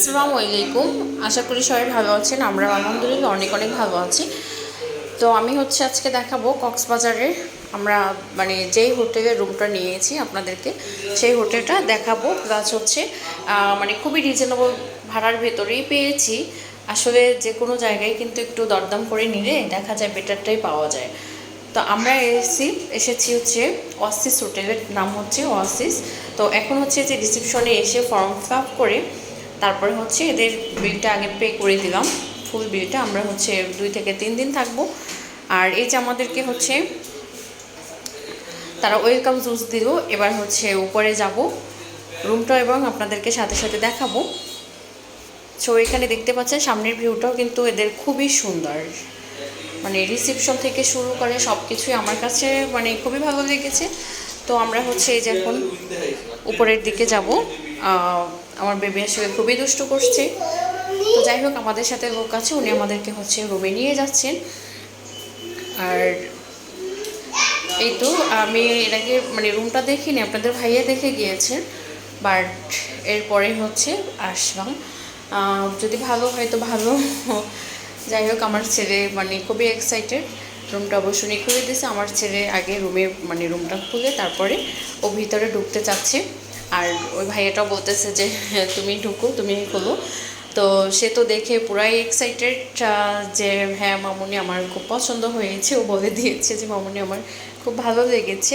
আসসালামু আলাইকুম। আশা করি সবাই ভালো আছেন আমরা আলহামদুলিল্লাহ অনেক অনেক ভালো আছি। তো আমি হচ্ছে আজকে দেখাবো কক্সবাজারের আমরা মানে যেই হোটেলের রুমটা নিয়েছি আপনাদেরকে, সেই হোটেলটা দেখাবো। প্লাস হচ্ছে মানে খুবই রিজনেবল ভাড়ার ভেতরেই পেয়েছি। আসলে যে কোনো জায়গায় কিন্তু একটু দরদাম করে নিলে দেখা যায় বেটারটাই পাওয়া যায়। তো আমরা এসেছি এসেছি হচ্ছে ওয়াসিস হোটেলের, নাম হচ্ছে ওয়াসিস তো এখন হচ্ছে যে রিসেপশনে এসে ফর্ম ফিল করে তারপরে হচ্ছে এদের বিলটা আগে পে করে দিলাম। ফুল বিলটা আমরা হচ্ছে দুই থেকে তিন দিন থাকব। আর এই যে আমাদেরকে হচ্ছে তারা ওয়েলকাম জুস দিল, এবার হচ্ছে উপরে যাব। রুমটা এবং আপনাদেরকে সাথে সাথে দেখাবো। সো এখানে দেখতে পাচ্ছেন সামনের ভিউটাও কিন্তু এদের খুবই সুন্দর। মানে রিসেপশন থেকে শুরু করে সব কিছুই আমার কাছে মানে খুবই ভালো লেগেছে। তো আমরা হচ্ছে এই যে এখন উপরের দিকে যাব। আমার বেবি আসলে খুবই দুষ্ট করছে। তো যাই হোক, আমাদের সাথে লোক আছে, উনি আমাদেরকে হচ্ছে রুমে নিয়ে যাচ্ছেন। আর এই তো, আমি এর আগে মানে রুমটা দেখিনি, আপনাদের ভাইয়া দেখে গিয়েছেন বাট এরপরে হচ্ছে আসলাম যদি ভালো হয় তো ভালো। যাই হোক, আমার ছেলে মানে খুবই এক্সাইটেড রুমটা অবশ্য নিয়ে খুলে দিয়েছে। আমার ছেলে আগে রুমে মানে রুমটা খুলে তারপরে ও ভিতরে ঢুকতে চাচ্ছে। আর ওই ভাইয়াটাও বলতেছে যে "হ্যাঁ, তুমি ঢুকো তুমি খোলো। তো সে তো দেখে পুরাই এক্সাইটেড যে হ্যাঁ মামুনি আমার খুব পছন্দ হয়েছে। ও বলে দিয়েছে যে মামুনি আমার খুব ভালো লেগেছে।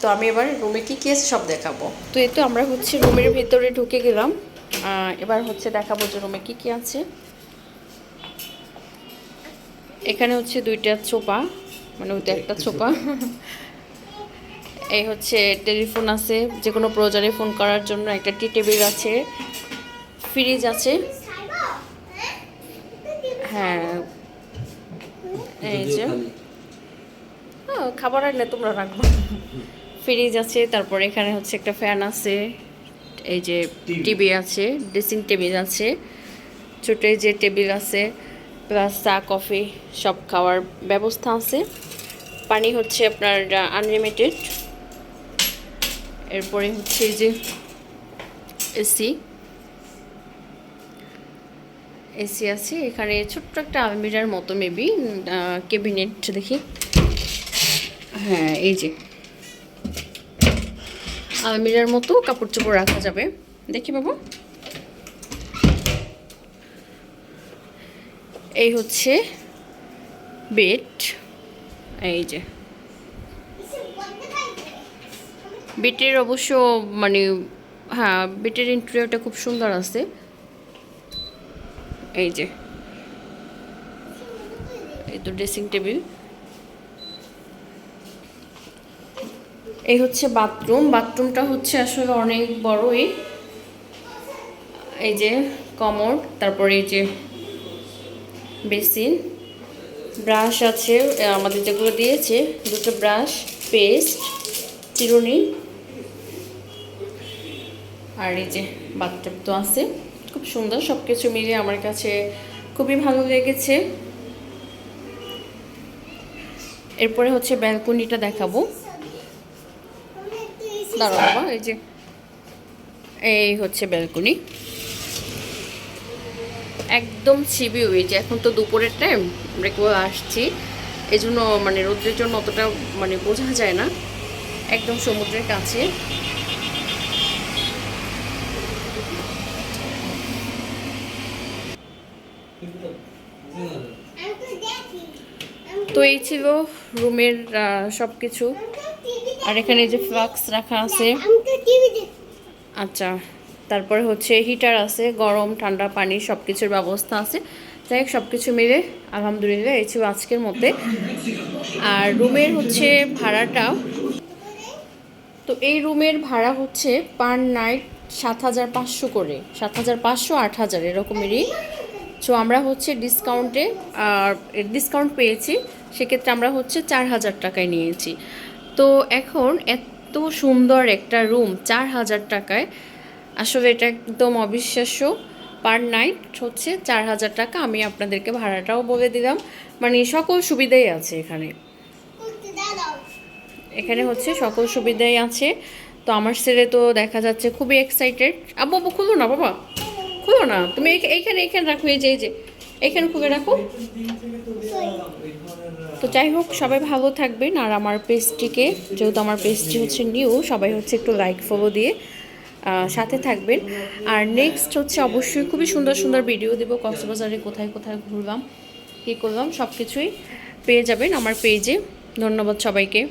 তো আমি এবার রুমে কী কী আছে সব দেখাবো। তো এই তো আমরা হচ্ছে রুমের ভেতরে ঢুকে গেলাম। এবার হচ্ছে দেখাবো যে রুমে কী কী আছে। এখানে হচ্ছে দুইটা ছোপা মানে ওইটা একটা চোপা এই হচ্ছে টেলিফোন আছে যে কোনো প্রয়োজনে ফোন করার জন্য একটা টি টেবিল আছে ফ্রিজ আছে। হ্যাঁ। এই যে। খাবার আনলে তোমরা রাখব ফ্রিজ আছে তারপর এখানে হচ্ছে একটা ফ্যান আছে এই যে টিভি। আছে ড্রেসিং টেবিল আছে ছোটো যে টেবিল আছে প্লাস চা কফি সব খাওয়ার ব্যবস্থা আছে। পানি হচ্ছে আপনার আনলিমিটেড। এরপরে হচ্ছে এই যে এসি এসি আছে, এখানে ছোট্ট একটা আলমিরার মতো মেবি ক্যাবিনেট দেখি। হ্যাঁ এই যে। আলমিরার মতো কাপড় চোপড় রাখা যাবে। দেখি বাবু। এই হচ্ছে বেড এই যে। বেটের অবশ্য মানে হ্যাঁ বেটের ইন্টেরিয়রটা খুব সুন্দর আছে। এই যে। এই তো ড্রেসিং টেবিল এই হচ্ছে বাথরুম বাথরুমটা হচ্ছে আসলে অনেক বড়ই। এই যে কমোড, তারপরে এই যে বেসিন। ব্রাশ আছে আমাদের যেগুলো দিয়েছে, দুটো ব্রাশ, পেস্ট। চিরুনি আর এই যে বাথটাব তো আছে, খুব সুন্দর সব কিছু মিলিয়ে আমার কাছে খুবই ভালো লেগেছে। এরপরে হচ্ছে ব্যালকনিটা দেখাবো। দাঁড়াও বাবা, এই যে, এই হচ্ছে ব্যালকনি। একদম ছিবি ওই যে, এখন তো দুপুরের টাইম আমরা কেউ আসছি। এই জন্য মানে রোদ্রের জন্য অতটা মানে বোঝা যায় না। একদম সমুদ্রের কাছে। তো এই ছিল রুমের সব কিছু আর এখানে যে ফ্লাক্স রাখা আছে। আচ্ছা তারপরে হচ্ছে হিটার আছে, গরম, ঠান্ডা, পানি সব কিছুর ব্যবস্থা আছে। যাই সব কিছু মিলে আলহামদুলিল্লাহ, এই ছিল আজকের মধ্যে আর রুমের হচ্ছে ভাড়াটা তো এই রুমের ভাড়া হচ্ছে পার নাইট সাত হাজার পাঁচশো করে, সাত হাজার পাঁচশো, আট হাজার, এরকমেরই। সো আমরা হচ্ছে ডিসকাউন্টে আর ডিসকাউন্ট পেয়েছি, সেক্ষেত্রে আমরা হচ্ছে চার হাজার টাকায় নিয়েছি। তো এখন এত সুন্দর একটা রুম চার হাজার টাকায়, আসলে এটা একদম অবিশ্বাস্য। পার নাইট হচ্ছে চার হাজার টাকা, আমি আপনাদেরকে ভাড়াটাও বলে দিলাম। মানে সকল সুবিধাই আছে এখানে। এখানে হচ্ছে সকল সুবিধাই আছে। তো আমার ছেলে তো দেখা যাচ্ছে খুবই এক্সাইটেড আব্বু আব্বু, খুলো না, বাবা। খুলো না। তুমি এইখ- এইখানে এইখানে রাখো, এই যে এই যে। এইখানে খুলে রাখো। তো যাই হোক, সবাই ভালো থাকবেন। আর আমার পেজটিকে যেহেতু আমার পেজটি হচ্ছে নিউ সবাই হচ্ছে একটু লাইক ফলো দিয়ে সাথে থাকবেন। আর নেক্সট হচ্ছে অবশ্যই খুবই সুন্দর সুন্দর ভিডিও দেবো। কক্সবাজারে কোথায় কোথায় ঘুরলাম, কী করলাম সব কিছুই পেয়ে যাবেন আমার পেজে ধন্যবাদ সবাইকে।